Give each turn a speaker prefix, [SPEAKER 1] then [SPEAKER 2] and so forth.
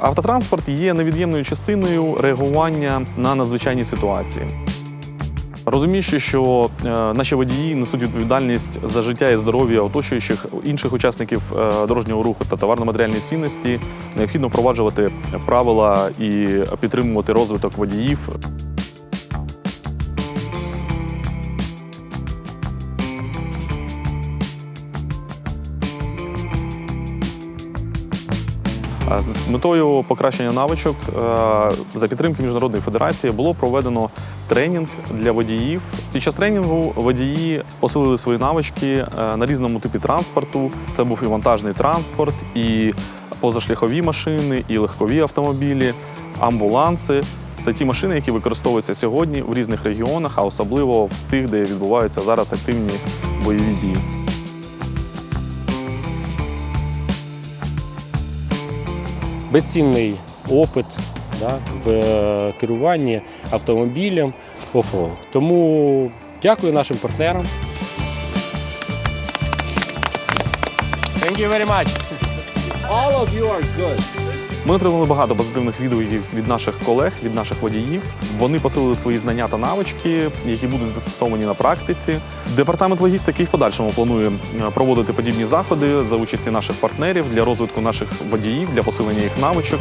[SPEAKER 1] Автотранспорт є невід'ємною частиною реагування на надзвичайні ситуації. Розуміючи, що е, наші водії несуть відповідальність за життя і здоров'я оточуючих інших учасників е, дорожнього руху та товарно-матеріальної цінності, необхідно впроваджувати правила і підтримувати розвиток водіїв. З метою покращення навичок е, за підтримки міжнародної федерації було проведено тренінг для водіїв. Під час тренінгу водії посилили свої навички е, на різному типі транспорту. Це був і вантажний транспорт, і позашляхові машини, і легкові автомобілі, амбуланси. Це ті машини, які використовуються сьогодні в різних регіонах, а особливо в тих, де відбуваються зараз активні бойові дії.
[SPEAKER 2] Безцінний опит да, в е, керуванні автомобілем оффроуд. Тому дякую нашим партнерам. Thank you very much. All of you are good.
[SPEAKER 1] Ми отримали багато позитивних відгуків від наших колег, від наших водіїв. Вони посилили свої знання та навички, які будуть застосовані на практиці. Департамент логістики в подальшому планує е, проводити подібні заходи за участі наших партнерів для розвитку наших водіїв, для посилення їх навичок.